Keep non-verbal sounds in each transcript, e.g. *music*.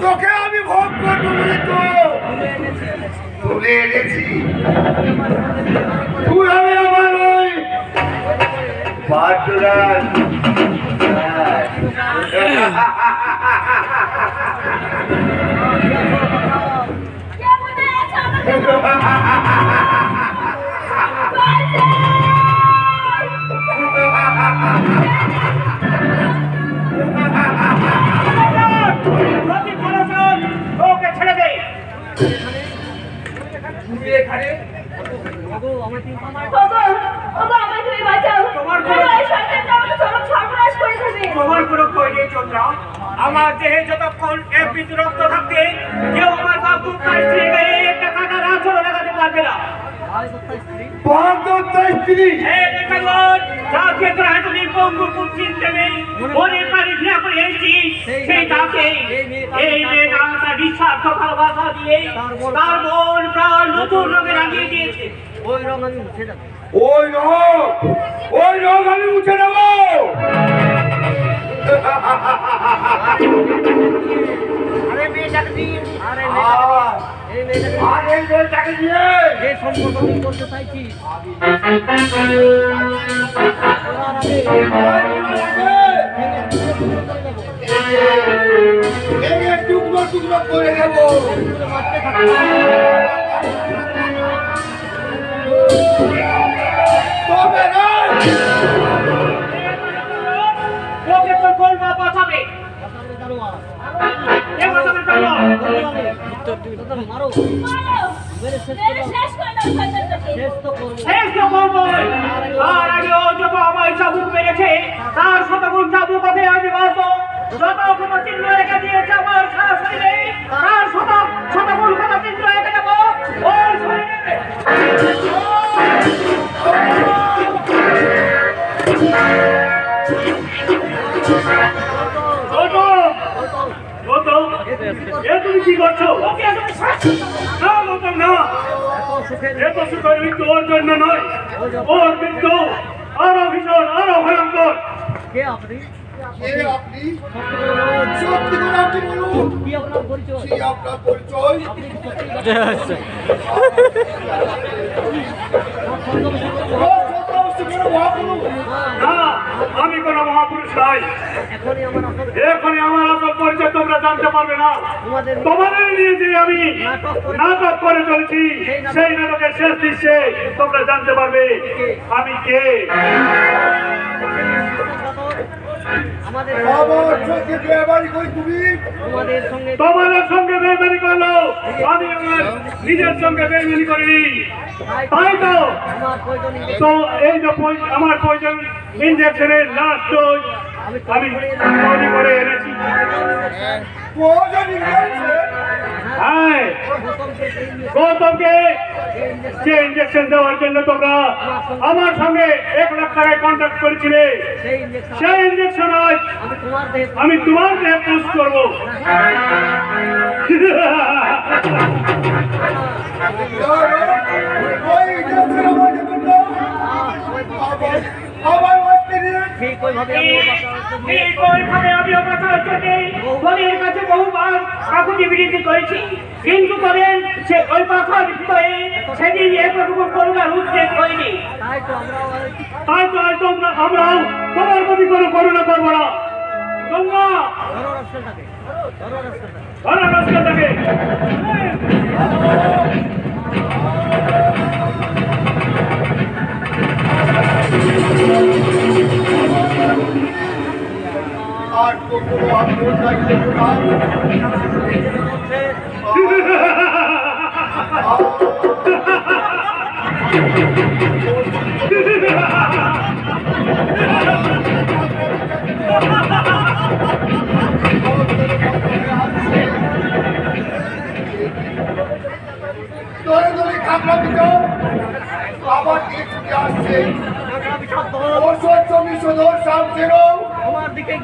তোকে আমি ভোগ করব বলে এনেছি আমি আমার এখানে তোমার কোনো ভয় নেই চন্দ্রা আমার দেহে যতক্ষণ এক বিন্দু রক্ত থাকতে কেউ আমার বাবু তার স্ত্রী একটা লাগাতে পারবে না। ওই রং আমি মুছে যাব ওই রোগ ওই রোগ আমি মুছে নেব আরে মেয়েটাকে দিন। যে সম্পর্ক করতে চাইছিস ওরা টুকরো টুকরো করে দেবো তবে তার আগে যত আমায় চাবুক মেরেছে, তার শতগুণ চাবুক ওকে আমি মারবো। যত কোনো চিহ্ন রেখে দিয়েছে আমার সারা শরীরে, ক্ষত চিহ্ন রেখে দেবো। এ তুমি কি করছ? জন্য নয়। ওর মৃত্যু আরও ভীষণ আরও ভয়ঙ্কর। কে আপনি? না আমি কোনো মহাপুরুষ নই। এখনই আমার জানতে পারবে না। তোমাদের নিয়ে যে আমি নাটক করে চলেছি সেই নাটকের শেষ দৃশ্যে তোমরা জানতে পারবে আমি কে। তোমাদের সঙ্গে বেমানি করল। আমি আমার নিজের সঙ্গে বেমানি করিনি। তাই তো। তো এই যে আমার প্রয়োজন ইঞ্জেকশনের লাস্ট ডোজ আমি তৈরি করে এনেছি। হ্যাঁ। গৌতমকে ইঞ্জেকশন যে ইঞ্জেকশন দেওয়ার জন্য তোমরা আমার সঙ্গে এক লাখ টাকায় কন্ট্যাক্ট করেছিলে সেই ইঞ্জেকশন আজ আমি তোমার দেহে আমি তোমার দেহে পুশ করব *laughs* ওই ইংরেজি আমার দেবেন না আমার আমার মাস্টারি ঠিক ওইভাবে আমি বাঁচার জন্য বলির কাছে বহুবার কাকুতি বিরতি করেছি। কিন্তু করেন সে ওই পাখার হৃদয়ে সেদিন এতটুকু করুণার উদ্বেগ হয়নি। তাই তো আমরা তাই তো হয়তো আমরাও তোমার প্রতি কোনো করুণা করব না। গঙ্গা ধরো রাস্তাটাকে ধরো রাস্তাটাকে ধরো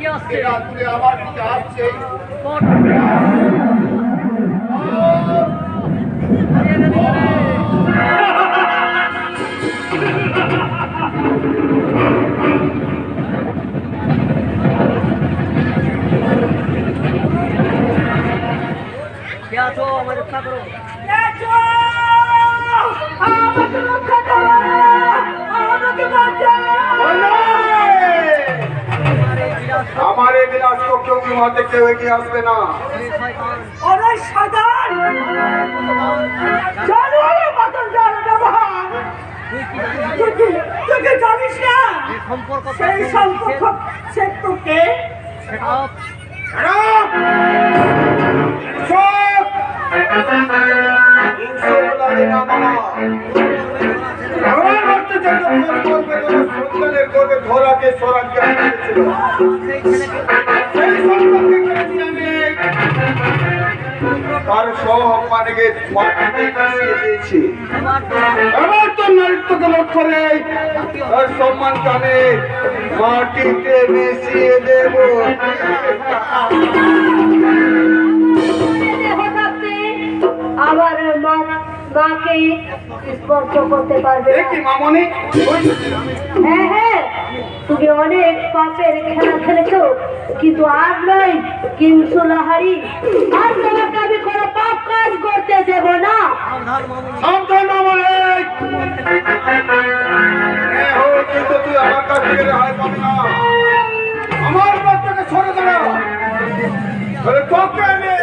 এগিয়ে আসছে রাত্রে আবার দিকে আসছে क्या तो हमारे क्या करो বিমাতে কেউ এগিয়ে আসবে না। ওরে তুই কি জানিস না? সেই সম্পর্ক সে তোকে সেটা চুপ! হিংসে বলাবি না আমার বাচ্চা জন্য করবে সন্তানের করবে ধরাকে সরাকে তার সব মানেকে দিয়েছি। এবার তো নারীত্বকে লক্ষ্য করে তার সম্মান কানে মাটিতে মিশিয়ে দেব। আবার মাকে স্পর্শ করতে পারবে মামনি? হ্যাঁ হ্যাঁ। তুমি অনেক পাপের খেলা খেলেছো কিন্তু আর নয় কিংসু লাহারি আর তোমাকে আমি কোনো পাপ কাজ করতে দেব না। কিন্তু আমার বাচ্চাকে সরে দাঁড়া তোকে আমি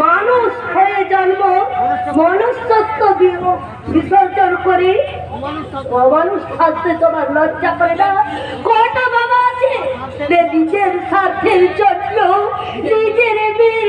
মানুষ হয়ে জন্ম মনুষ্যত্ব বিসর্জন করে। অমানুষ থাকতে তোমার লজ্জা করে না? কটা বাবা আছে? নিজের স্বার্থের জন্য নিজের মেয়ের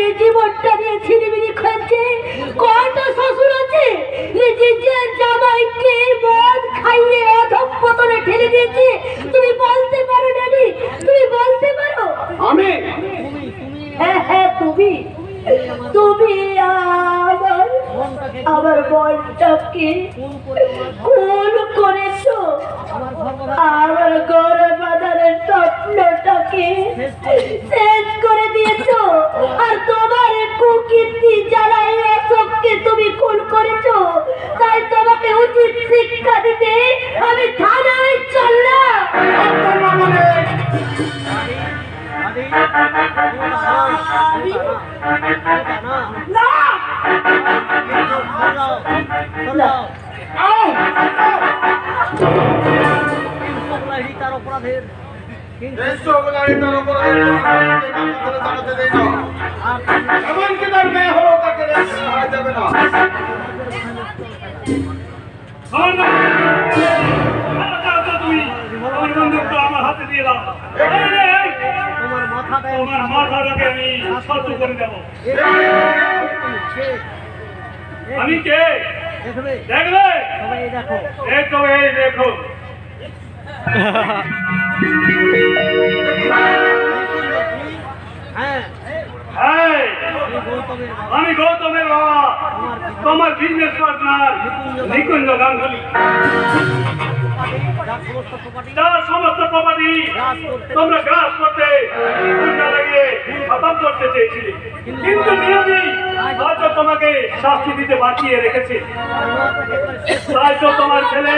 এমনকি তার মেয়ে হলেও তাকে যাবে না। আমার না। আমার কাছে তুমি আমার বন্দুকটা আমার হাতে দিয়ে দাও। তোমার মাথাটাকে আমি শক্ত করে দেবো। আমি কে? দেখবে? দেখবে? সবাই দেখো। এই তো এই দেখো। *laughs* আমি গৌতমের বাবা। তোমার বিজনেস পার্টনার নিকুঞ্জ গাঙ্গুলি। সমস্ত প্রপার্টি তার সমস্ত প্রপার্টি তোমরা গ্রাস করতে লাগিয়ে খতম করতে চেয়েছিলে। কিন্তু নিয়তি হয়তো তোমাকে শাস্তি দিতে বাঁচিয়ে রেখেছে। তাই তো তোমার ছেলে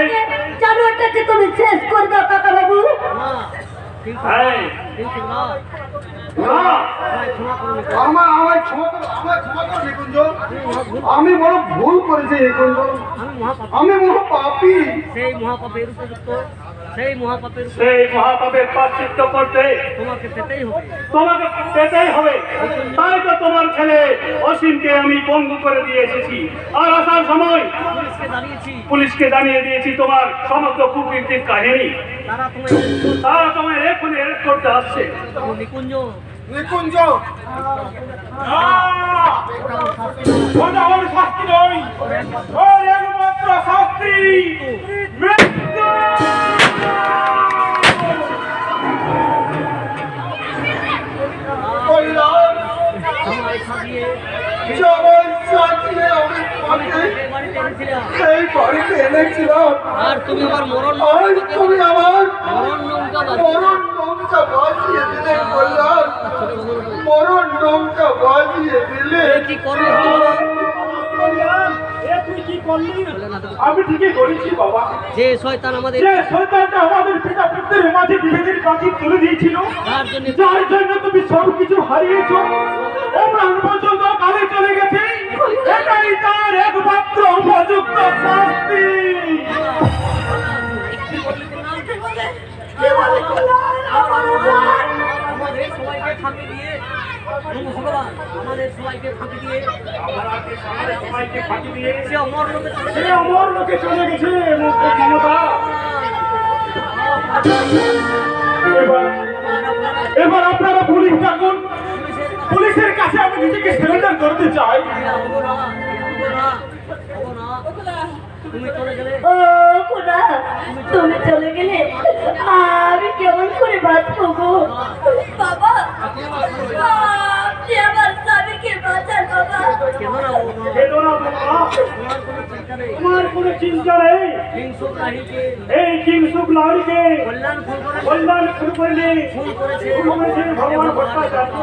জানোয়ারটাকে তুমি শেষ করে দাও কাকা বাবু হ্যাঁ। আমি বড় ভুল করেছি আমি বড় পাপি। সেই মহাপাপের উপযুক্ত। সেই মহাপাপের সেই মহাপাপের প্রাশ্চিত্য করতে তোমাকে পেতেই হবে। তোমাকে পেতেই হবে। তাই তো তোমার ছেলে অসীমকে আমি পঙ্গু করে দিয়ে এসেছি। আর আসার সময় পুলিশকে জানিয়েছি। পুলিশকে জানিয়ে দিয়েছি তোমার সমস্ত কুকীর্তির কাহিনী। তারা তোমায় তারা তোমায় এক্ষুনি অ্যারেস্ট করতে আসছে। নিকুঞ্জ। নিকুঞ্জ। শাস্তি নয়। একমাত্র শাস্তি মৃত্যু। এই বাড়িতে এনেছিলাম আর তুমি আমার মরণ আজ তুমি আমার বাঁচিয়ে মরণ নৌকা বাজিয়ে দিলে কল্যাণ। মরণ নৌকা বাজিয়ে দিলে। কি করবে? আমি ঠিকই করেছি বাবা। যে শয়তান আমাদের যে শয়তানটা আমাদের পিতা পুত্রের মাঝে বিভেদের কাছে তুলে দিয়েছিল জন্য যার জন্য তুমি সব কিছু হারিয়েছো। ও প্রাণ পর্যন্ত কালে চলে গেছে। সবাইকে ফাঁকি দিয়ে সে অমর লোকে সে অমর লোকে চলে গেছে ক্ষমতা। এবার এবার আপনারা পুলিশ ডাকুন। পুলিশের কাছে আমি নিজেকে সারেন্ডার করতে চাই। তুমি চলে গেলে? ও খোদা তুমি চলে গেলে আমি কেমন করে বাঁচবো গো? বাবা আপনি আমার স্বামীকে বাঁচান। তোমার কোনো চিন্তা নেই? এই কিংসুক লাউরিকে কল্যাণ করলে করেছে। ভগবান ভট্টাচার্য।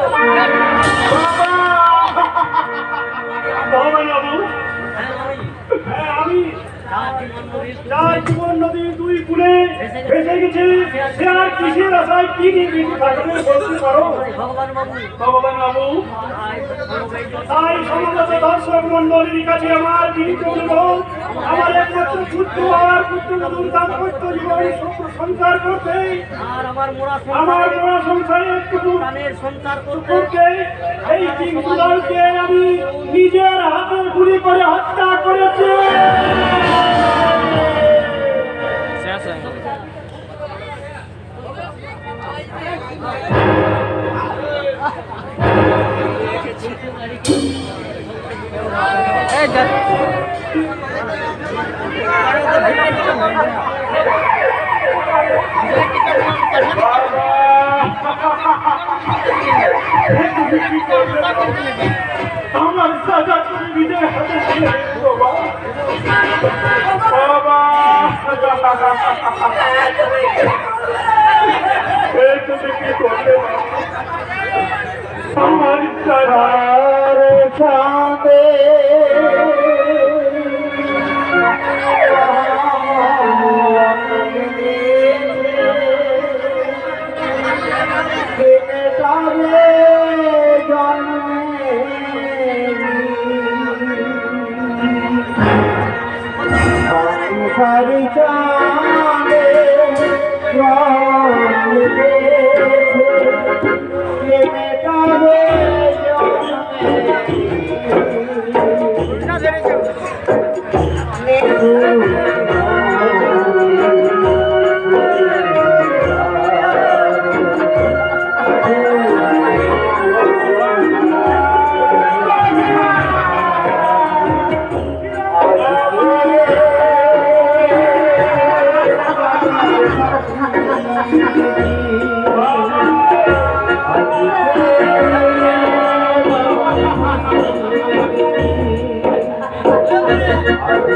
নদীর যার জীবন নদী দুই কুলে ভেসে গেছে সে আর কিসের আশায় কি বেঁচে থাকবে বলতে পারো ভগবান বাবু। তাই সমাজ তাই দর্শক মন্ডলীর কাছে আমার বিনীত আমার একমাত্র পুত্র আর পুত্র দাম্পত্য জীবন সুখ সংসার করতে আর আমার মোড়া আমার সংসারে সংসারে একটু প্রাণের সঞ্চার করতে এই কিংসুলালকে আমি নিজের হাতে গুলি করে হত্যা করেছি। আমার সাজা তুমি নিজের হাতে ছেড়ে বাবা। বাবা আমার সাজার সামনে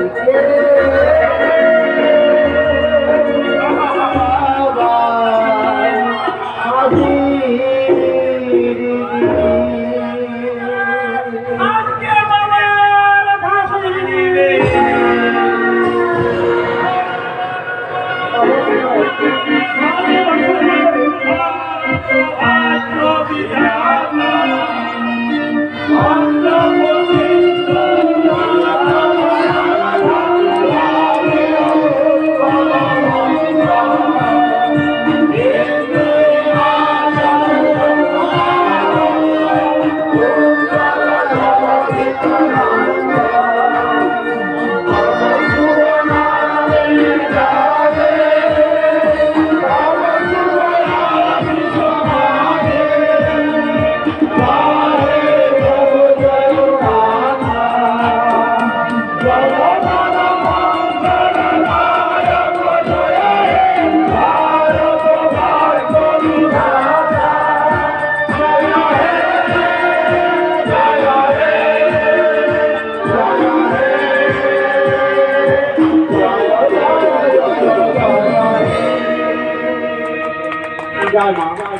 entiendes?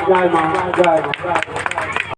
在吗在吗在吗在